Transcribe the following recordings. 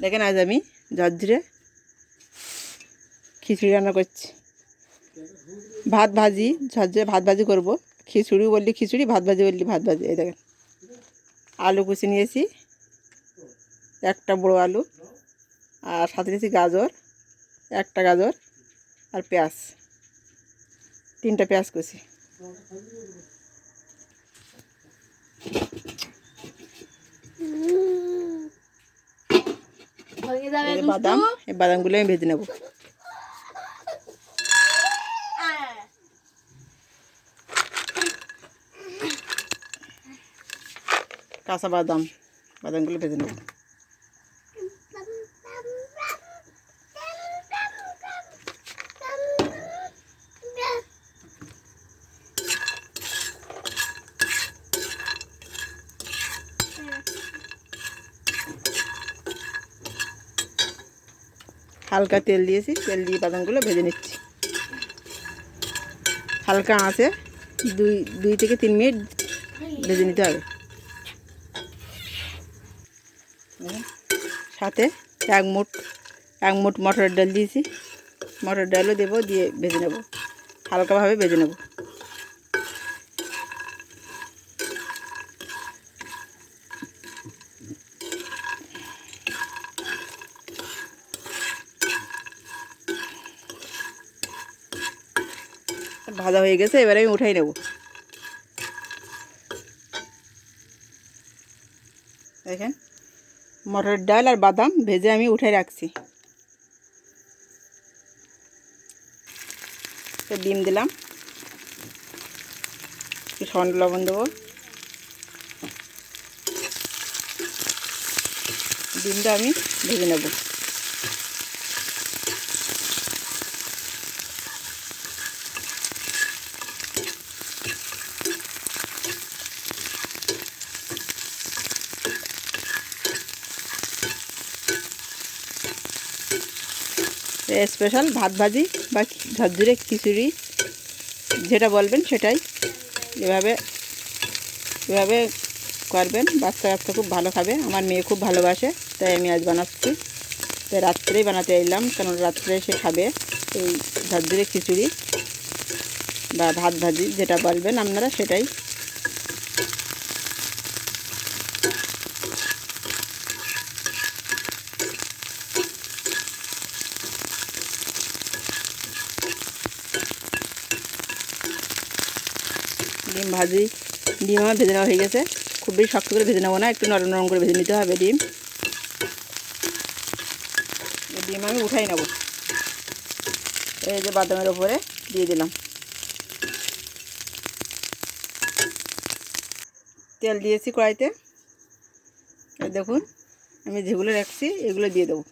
দেখেন আজ আমি ঝরঝরে খিচুড়ি রান্না করছি। ভাত ভাজি, ঝরঝরে ভাত ভাজি করব। খিচুড়ি বললি খিচুড়ি, ভাত ভাজি বললি ভাত ভাজি। এই দেখেন, আলু কুচি নিয়েছি, একটা বড়ো আলু, আর সাথে নিয়েছি গাজর, একটা গাজর আর পেঁয়াজ। তিনটা পেঁয়াজ কুচি। বাদাম এই বাদামগুলো আমি ভেজে নেব আয়। কাঁচা বাদাম বাদামগুলো ভেজে নেব হালকা তেল দিয়েছি তেল দিয়ে বাদামগুলো ভেজে নিচ্ছি। হালকা আছে দুই দুই থেকে তিন মিনিট ভেজে নিতে হবে। সাথে এক মুঠ এক মুঠ মটরের ডাল দিয়েছি। মটর ডালও দেবো দিয়ে ভেজে নেব। হালকাভাবে ভেজে নেব। ভাজা হয়ে গেছে, এবারে আমি উঠাই নেব। দেখেন মটর ডাল আর বাদাম ভেজে আমি উঠে রাখছি। ডিম দিলাম। সন্ড লবণ দেবো। ডিমটা আমি ভেজে নেব। স্পেশাল ভাত ভাজি বা ঝরঝরে খিচুড়ি, যেটা বলবেন সেটাই। এভাবে এভাবে করবেন, বাচ্চা কাচ্চা খুব ভালো খাবে। আমার মেয়ে খুব ভালোবাসে, তাই আমি আজ বানাচ্ছি। তাই রাত্রেই বানাতে এলাম, কারণ রাত্রে সে খাবে এই ঝরঝরে খিচুড়ি বা ভাত ভাজি, যেটা বলবেন আপনারা সেটাই। ভাজি ডিম আমার ভেজে নেওয়া হয়ে গেছে। খুব বেশি শক্ত করে ভেজে নেব না, একটু নরম নরম করে ভেজে নিতে হবে ডিম। ডিম আমি উঠাই নেব। এই যে বাদামের ওপরে দিয়ে দিলাম। তেল দিয়েছি কড়াইতে। দেখুন, আমি যেগুলো রাখছি এগুলো দিয়ে দেবো।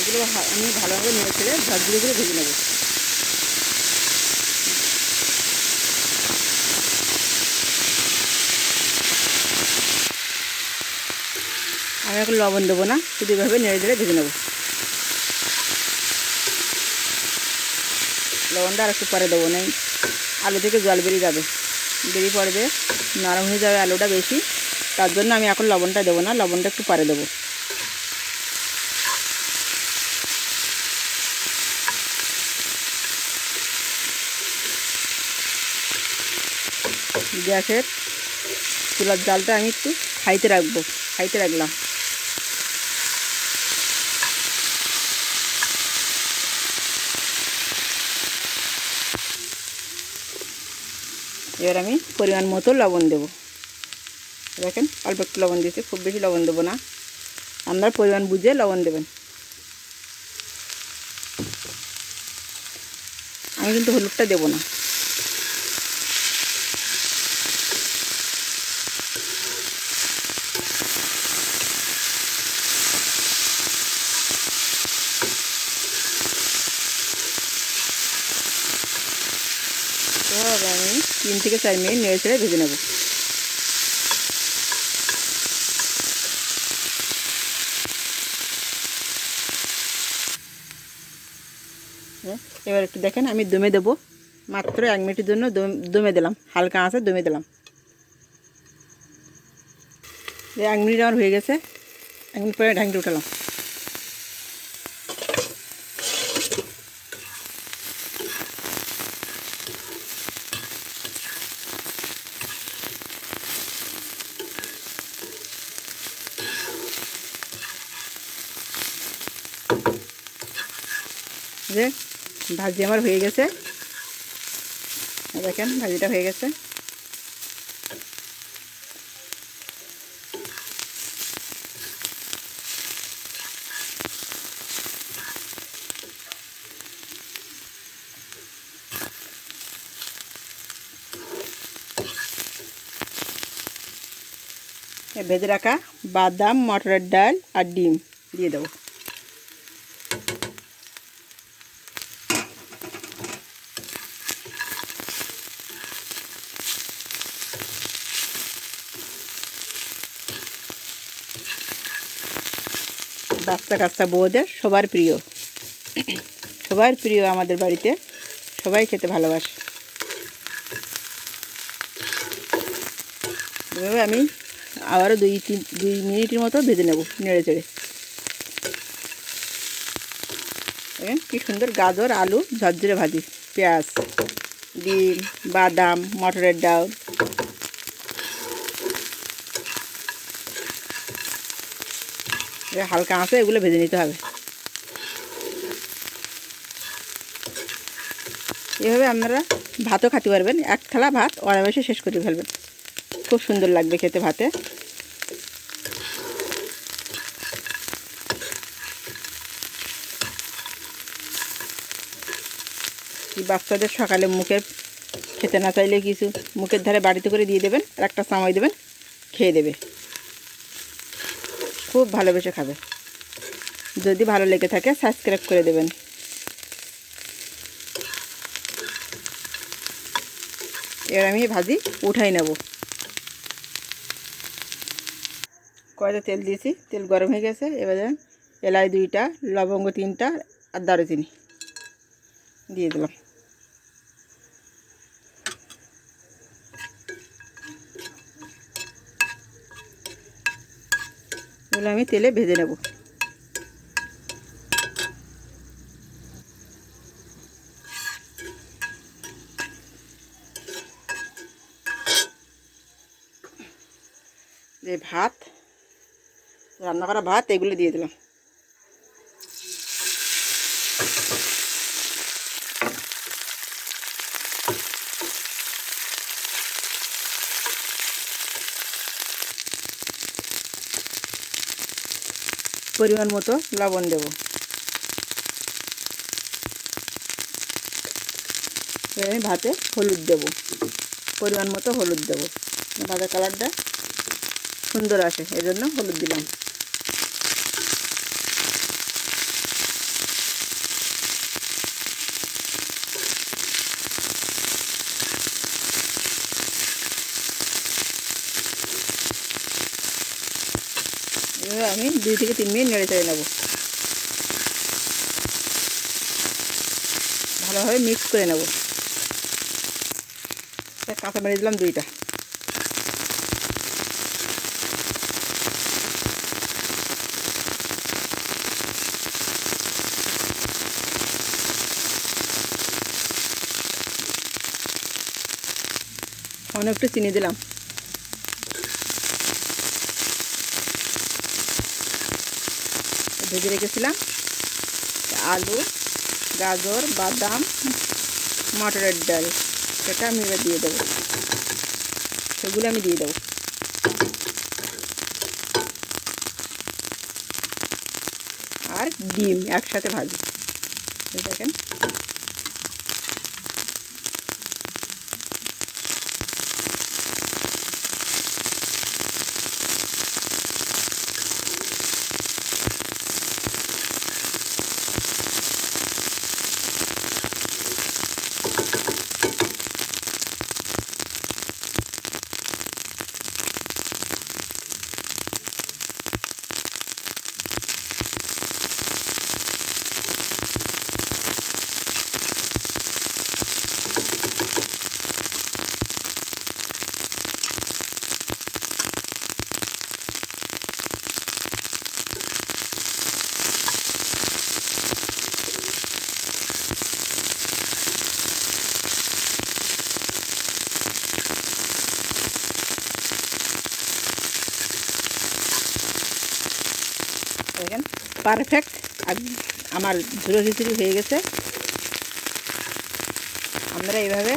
এগুলো আমি ভালোভাবে নেড়ে ছেড়ে ঝরঝরে করে ভেজে নেব। আমি এখন লবণ দেবো না, শুধু এভাবে নেড়ে ছেড়ে ভেজে নেব। লবণটা আর একটু পরে দেবো না আলু থেকে জল বেরিয়ে যাবে। বেরিয়ে পড়বে, নরম হয়ে যাবে আলুটা বেশি। তার জন্য আমি এখন লবণটা দেবো না, লবণটা একটু পরে দেবো। গ্যাসের চুলার জালটা আমি একটু খাইতে রাখব খাইতে রাখলাম। এবার আমি পরিমাণ মতো লবণ দেবো। দেখেন, অল্প একটু লবণ দিয়েছি, খুব বেশি লবণ দেবো না। আপনার পরিমাণ বুঝে লবণ দেবেন। আমি কিন্তু হলুদটা দেবো না এভাবে আমি তিন থেকে চার মিনিট নেড়ে ছেড়ে ভেজে নেব। এবার একটু দেখেন, আমি দমে দেবো। মাত্র এক মিনিটের জন্য দম- দিলাম। হালকা আঁচে দমে দিলাম। এক মিনিট আমার হয়ে গেছে। এক মিনিট পরে ঢাকতে উঠালাম। যে ভাজি আমার হয়ে গেছে। দেখেন, ভাজিটা হয়ে গেছে। ভেজে রাখা বাদাম, মটরের ডাল আর ডিম দিয়ে দেবো। বাচ্চা কাচ্চা বউদের সবার প্রিয়। সবার প্রিয় আমাদের বাড়িতে। সবাই খেতে ভালোবাসে। এভাবে আমি আবারও দুই তিন, দুই মিনিটের মতো ভেজে নেব, নেড়ে চেড়ে। কি সুন্দর গাজর, আলু, ঝরঝরে ভাজি, পেঁয়াজ, ডিম, বাদাম, মটরের ডাল। হালকা আঁচে এগুলো ভেজে নিতে হবে। এভাবে আপনারা ভাতও খেতে পারবেন। এক থালা ভাত অনায়াসে শেষ করে ফেলবেন। খুব সুন্দর লাগবে খেতে ভাতে। বাচ্চাদের সকালে মুখে খেতে না চাইলে কিছু মুখের ধারে বাড়িতে করে দিয়ে দেবেন আর একটা সামাই দেবেন, খেয়ে দেবে। খুব ভালোবেসে খাবে। যদি ভালো লেগে থাকে সাবস্ক্রাইব করে দেবেন। এবার আমি ভাজি উঠাই নেব। কয়টা তেল দিয়েছি, তেল গরম হয়ে গেছে। এবারে এলাই দুইটা, লবঙ্গ তিনটা আর দারুচিনি। দিয়ে দিলাম। এগুলো আমি তেলে ভেজে নেব। যে ভাত রান্না করা ভাত এগুলো দিয়ে দিলাম। পরিমাণ মতো লবণ দেব। আমি ভাতে হলুদ দেব। পরিমাণ মতো হলুদ দেব। ভাতের কালারটা সুন্দর আসে এই জন্য হলুদ দিলাম। এভাবে আমি দুই থেকে তিন মিনিট নেড়ে চেড়ে নেব। ভালোভাবে মিক্স করে নেব। কাঁচা মেরে দিলাম দুইটা। অনেকটা চিনি দিলাম। ভেজে রেখেছিলাম। আলু, গাজর, বাদাম, মটরের ডাল সেটা আমি এবার দিয়ে দেবো। সেগুলো আমি দিয়ে দেবো। আর ডিম একসাথে ভাজি দেখেন। পারফেক্ট আমার ঝুড়ো খিচুড়ি হয়ে গেছে। আপনারা এইভাবে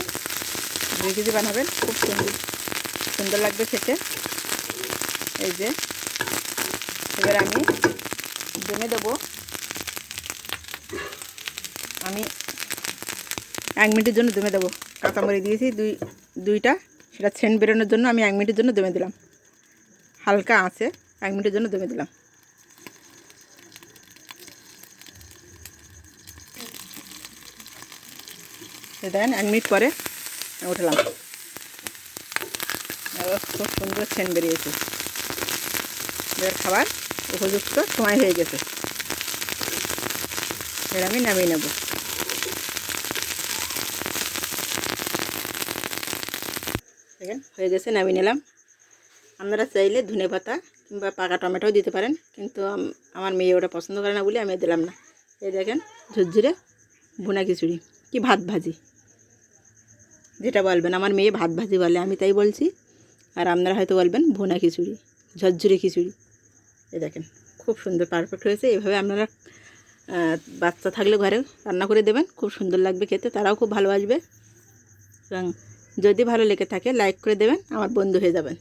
ঝুড়ো খিচুড়ি বানাবেন। খুব সুন্দর সুন্দর লাগবে খেতে। এই যে, এবার আমি দমে দেবো। আমি এক মিনিটের জন্য দমে দেবো। কাঁচামরি দিয়েছি, দুই, দুইটা। সেটা সেন্ট বেরোনোর জন্য আমি এক মিনিটের জন্য দমে দিলাম। হালকা আছে, এক মিনিটের জন্য দমে দিলাম। দেখেন এক মিনিট পরে উঠলাম। খুব সুন্দর সেন্ট বেরিয়েছে। এবার খাবার উপযুক্ত সময় হয়ে গেছে। এবার আমি নামিয়ে নেব। দেখেন, হয়ে গেছে, নামিয়ে নিলাম। আপনারা চাইলে ধনে পাতা কিংবা পাকা টমেটোও দিতে পারেন, কিন্তু আমার মেয়ে ওটা পছন্দ করে না বলে আমি দিলাম না। এই দেখেন, ঝুরঝুরে ভুনা খিচুড়ি। কি ভাত ভাজি। যেটা বলবেন, আমার মেয়ে ভাত ভাজি বলে, আমি তাই বলছি। আর আপনারা হয়তো বলবেন, ভোনা খিচুড়ি, ঝরঝুরে খিচুড়ি। এ দেখেন, খুব সুন্দর পারফেক্ট হয়েছে। এভাবে আপনারা বাচ্চা থাকলে ঘরে রান্না করে দেবেন। খুব সুন্দর লাগবে খেতে, তারাও খুব ভালোবাসবে এবং যদি ভালো লেগে থাকে লাইক করে দেবেন, আমার বন্ধু হয়ে যাবেন।